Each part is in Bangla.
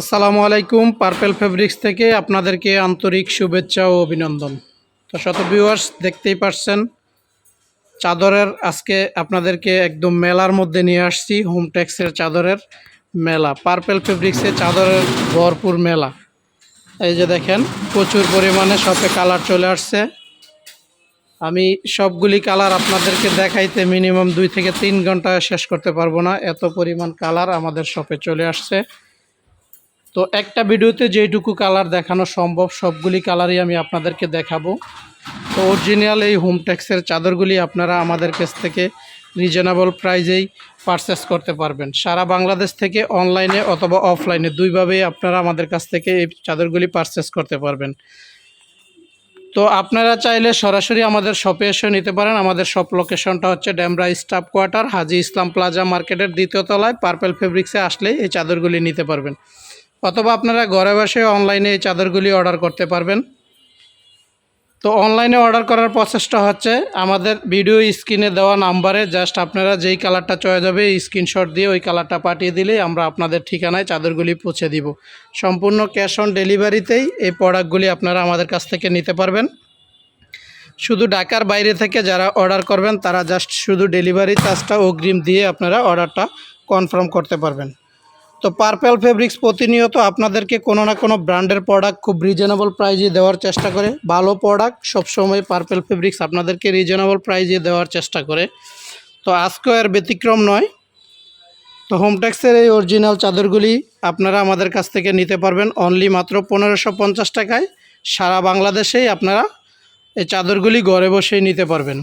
আসসালামু আলাইকুম, পার্পেল ফেব্রিক্স থেকে আপনাদেরকে আন্তরিক শুভেচ্ছা ও অভিনন্দন। তো শত ভিউয়ার্স দেখতেই পারছেন, চাদরের আজকে আপনাদেরকে একদম মেলার মধ্যে নিয়ে আসছি হোম হোমটেক্সের চাদরের মেলা, পার্পেল ফেব্রিক্সের চাদরের ভরপুর মেলা। এই যে দেখেন, প্রচুর পরিমাণে শপে কালার চলে আসছে। আমি সবগুলি কালার আপনাদেরকে দেখাইতে মিনিমাম দুই থেকে তিন ঘণ্টা শেষ করতে পারব না, এত পরিমাণ কালার আমাদের শপে চলে আসছে। তো একটা ভিডিওতে যেইটুকু কালার দেখানো সম্ভব, সবগুলি কালারই আমি আপনাদেরকে দেখাবো। তো অরিজিনাল এই হোমটেক্সের চাদরগুলি আপনারা আমাদের কাছ থেকে রিজনেবল প্রাইজেই পারচেস করতে পারবেন। সারা বাংলাদেশ থেকে অনলাইনে অথবা অফলাইনে দুইভাবেই আপনারা আমাদের কাছ থেকে এই চাদরগুলি পারচেস করতে পারবেন। তো আপনারা চাইলে সরাসরি আমাদের শপে এসে নিতে পারেন। আমাদের শপ লোকেশনটা হচ্ছে Demra staff quarter, Haji Islam plaza মার্কেটের দ্বিতীয় তলায়, পার্পেল ফেব্রিক্সে আসলেই এই চাদরগুলি নিতে পারবেন। অথবা আপনারা ঘরে বসে অনলাইনে এই চাদরগুলি অর্ডার করতে পারবেন। তো অনলাইনে অর্ডার করার প্রসেসটা হচ্ছে, আমাদের ভিডিও স্ক্রিনে দেওয়া নাম্বারে জাস্ট আপনারা যেই কালারটা চয়েস হবে স্ক্রিনশট দিয়ে ওই কালারটা পাঠিয়ে দিলেই আমরা আপনাদের ঠিকানায় চাদরগুলি পৌঁছে দিব। সম্পূর্ণ ক্যাশ অন ডেলিভারিতেই এই প্রোডাক্টগুলি আপনারা আমাদের কাছ থেকে নিতে পারবেন। শুধু ঢাকার বাইরে থেকে যারা অর্ডার করবেন, তারা জাস্ট শুধু ডেলিভারি চার্জটা অগ্রিম দিয়ে আপনারা অর্ডারটা কনফার্ম করতে পারবেন। তো পার্পেল ফেব্রিক্স প্রতিনিয়ত আপনাদেরকে কোনো না কোনো ব্র্যান্ডের প্রোডাক্ট খুব রিজনেবল প্রাইজে দেওয়ার চেষ্টা করে। ভালো প্রোডাক্ট সবসময় পার্পেল ফেব্রিক্স আপনাদেরকে রিজনেবল প্রাইজে দেওয়ার চেষ্টা করে। তো আজকেও এর ব্যতিক্রম নয়। তো হোমটেক্সের এই অরিজিনাল চাদরগুলি আপনারা আমাদের কাছ থেকে নিতে পারবেন অনলি মাত্র পনেরোশো পঞ্চাশ টাকায়। সারা বাংলাদেশেই আপনারা এই চাদরগুলি ঘরে বসেই নিতে পারবেন।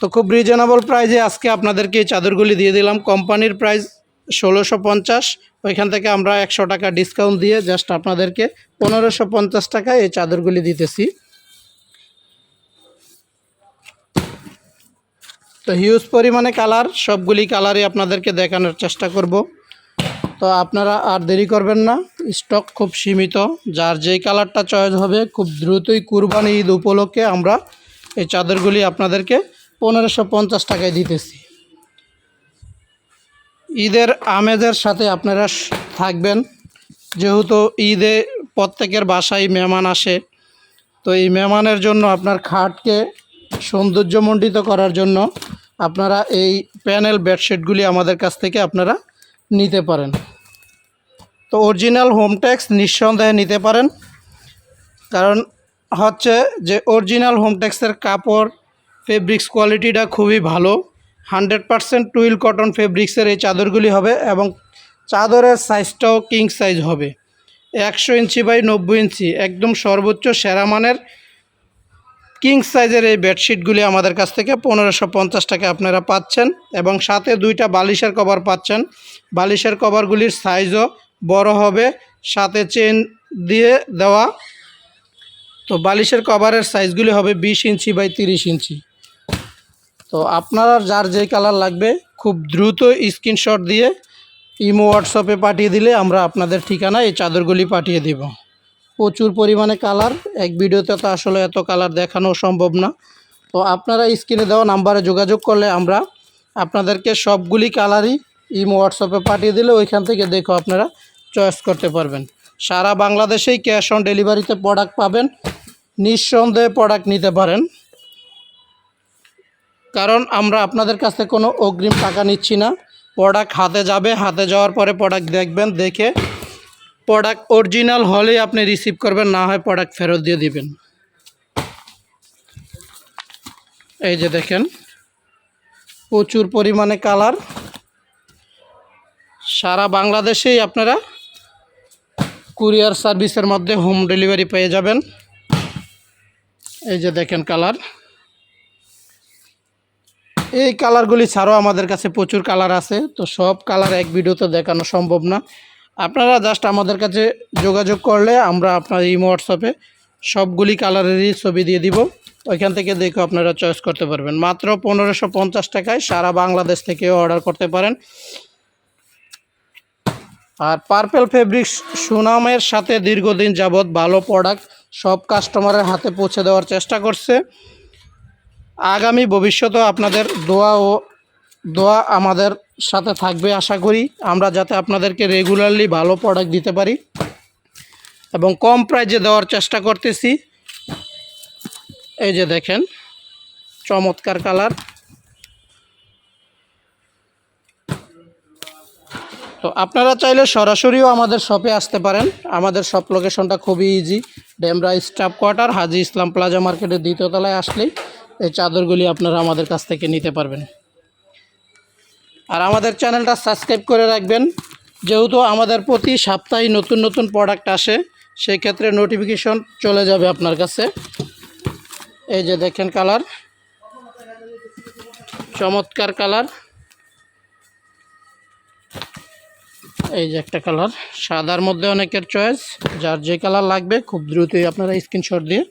তো খুব রিজনেবল প্রাইজে আজকে আপনাদেরকে এই চাদরগুলি দিয়ে দিলাম। কোম্পানির প্রাইস ষোলোশো পঞ্চাশ, ওইখান থেকে আমরা একশো টাকা ডিসকাউন্ট দিয়ে জাস্ট আপনাদেরকে পনেরোশো পঞ্চাশ টাকায় এই চাদরগুলি দিতেছি। তো হিউজ পরিমাণে কালার সবগুলি কালারই আপনাদেরকে দেখানোর চেষ্টা করব। তো আপনারা আর দেরি করবেন না স্টক খুব সীমিত, যার যেই কালারটা চয়েস হবে, খুব দ্রুতই কুরবানি ঈদ উপলক্ষে আমরা এই চাদরগুলি আপনাদেরকে পনেরোশো পঞ্চাশ টাকায় দিতেছি। ঈদের আমেজের সাথে আপনারা থাকবেন। যেহেতু ঈদে প্রত্যেকের বাসায় মেহমান আসে, তো এই মেহমানের জন্য আপনার খাটকে সৌন্দর্যমণ্ডিত করার জন্য আপনারা এই প্যানেল বেডশিটগুলি আমাদের কাছ থেকে আপনারা নিতে পারেন। তো অরিজিনাল হোমটেক্স নিঃসন্দেহে নিতে পারেন। কারণ হচ্ছে যে অরিজিনাল হোমটেক্সের কাপড়, ফেব্রিক্স কোয়ালিটিটা খুবই ভালো। হান্ড্রেড পারসেন্ট টুইল কটন ফেব্রিক্সের এই চাদরগুলি হবে এবং চাদরের সাইজটাও কিং সাইজ হবে। একশো ইঞ্চি বাই নব্বই ইঞ্চি, একদম সর্বোচ্চ সেরা মানের কিং সাইজের এই বেডশিটগুলি আমাদের কাছ থেকে পনেরোশো পঞ্চাশ টাকা আপনারা পাচ্ছেন এবং সাথে দুইটা বালিশের কভার পাচ্ছেন। বালিশের কভারগুলির সাইজও বড় হবে, সাথে চেন দিয়ে দেওয়া। তো বালিশের কভারের সাইজগুলি হবে বিশ ইঞ্চি বাই তিরিশ ইঞ্চি। তো আপনার যার যেই কালার লাগবে, খুব দ্রুত স্ক্রিনশট দিয়ে ইমো হোয়াটসঅ্যাপে পাঠিয়ে দিলে আমরা আপনাদের ঠিকানায় এই চাদরগুলি পাঠিয়ে দিব। প্রচুর পরিমাণে কালার এক ভিডিওতে তো আসলে এত কালার দেখানো সম্ভব না। তো আপনারা স্ক্রিনে দেওয়া নাম্বারে যোগাযোগ করলে আমরা আপনাদেরকে সবগুলি কালারই ইমো হোয়াটসঅ্যাপে পাঠিয়ে দিলে ওইখান থেকে দেখো আপনারা চয়েস করতে পারবেন। সারা বাংলাদেশেই ক্যাশ অন ডেলিভারিতে প্রোডাক্ট পাবেন, নিঃসন্দেহে প্রোডাক্ট নিতে পারেন। কারণ আমরা আপনাদের কাছে কোনো অগ্রিম টাকা নিচ্ছি না। প্রোডাক্ট হাতে যাবে, হাতে যাওয়ার পরে প্রোডাক্ট দেখবেন, দেখে প্রোডাক্ট অরিজিনাল হলেই আপনি রিসিভ করবেন, না হয় প্রোডাক্ট ফেরত দিয়ে দিবেন। এই যে দেখেন, প্রচুর পরিমাণে কালার। সারা বাংলাদেশেই আপনারা কুরিয়ার সার্ভিসের মধ্যে হোম ডেলিভারি পেয়ে যাবেন। এই যে দেখেন কালার। এই কালারগুলি ছাড়াও আমাদের কাছে প্রচুর কালার আছে, তো সব কালার এক ভিডিওতে দেখানো সম্ভব না। আপনারা জাস্ট আমাদের কাছে যোগাযোগ করলে আমরা আপনার এই হোয়াটসঅ্যাপে সবগুলি কালারেরই ছবি দিয়ে দিব। ওইখান থেকে দেখে আপনারা চয়েস করতে পারবেন। মাত্র পনেরোশো পঞ্চাশ টাকায় সারা বাংলাদেশ থেকে অর্ডার করতে পারেন। আর পার্পেল ফেব্রিক্স সুনামের সাথে দীর্ঘদিন যাবৎ ভালো প্রোডাক্ট সব কাস্টমারের হাতে পৌঁছে দেওয়ার চেষ্টা করছে। আগামী ভবিষ্যতেও আপনাদের দোয়া ও দোয়া আমাদের সাথে থাকবে আশা করি। আমরা যাতে আপনাদেরকে রেগুলারলি ভালো প্রোডাক্ট দিতে পারি এবং কম প্রাইজে দেওয়ার চেষ্টা করতেছি। এই যে দেখেন, চমৎকার কালার তো আপনারা চাইলে সরাসরিও আমাদের শপে আসতে পারেন। আমাদের শপ লোকেশনটা খুবই easy Demra staff quarter Haji Islam plaza মার্কেটের দ্বিতীয় তলায় আসলেই। এই চাদরগুলি আপনারা আমাদের কাছ থেকে নিতে পারবেন। আর আমাদের চ্যানেলটা সাবস্ক্রাইব করে রাখবেন। যেহেতু আমাদের প্রতি সপ্তাহে নতুন নতুন প্রোডাক্ট আসে, সেই ক্ষেত্রে নোটিফিকেশন চলে যাবে আপনার কাছে। এই যে দেখেন কালার চমৎকার কালার এই যে একটা কালার সাদার মধ্যে অনেকের চয়েস যার যে কালার লাগবে, খুব দ্রুতই আপনারা স্ক্রিনশট দিয়ে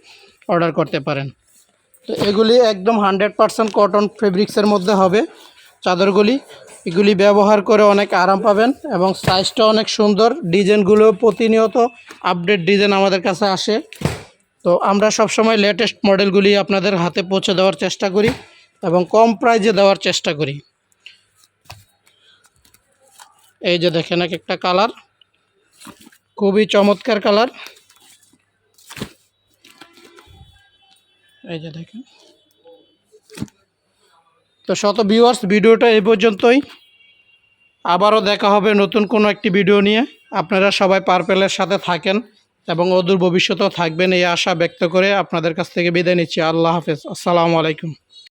অর্ডার করতে পারেন। তো এগুলি একদম হান্ড্রেড পারসেন্ট কটন ফেব্রিক্সের মধ্যে হবে। চাদরগুলি এগুলি ব্যবহার করে অনেক আরাম পাবেন এবং সাইজটা অনেক সুন্দর। ডিজাইনগুলো প্রতিনিয়ত আপডেট ডিজাইন আমাদের কাছে আসে। তো আমরা সবসময় লেটেস্ট মডেলগুলি আপনাদের হাতে পৌঁছে দেওয়ার চেষ্টা করি এবং কম প্রাইজে দেওয়ার চেষ্টা করি। এই যে দেখেন এক একটা কালার খুবই চমৎকার কালার এই যে দেখেন। তো শত ভিউয়ার্স ভিডিওটা এই পর্যন্তই। আবারও দেখা হবে নতুন কোনো একটি ভিডিও নিয়ে। আপনারা সবাই পারপেলের সাথে থাকেন এবং অদূর ভবিষ্যতেও থাকবেন এই আশা ব্যক্ত করে আপনাদের কাছ থেকে বিদায় নিচ্ছি। আল্লাহ হাফেজ। আসসালামু আলাইকুম।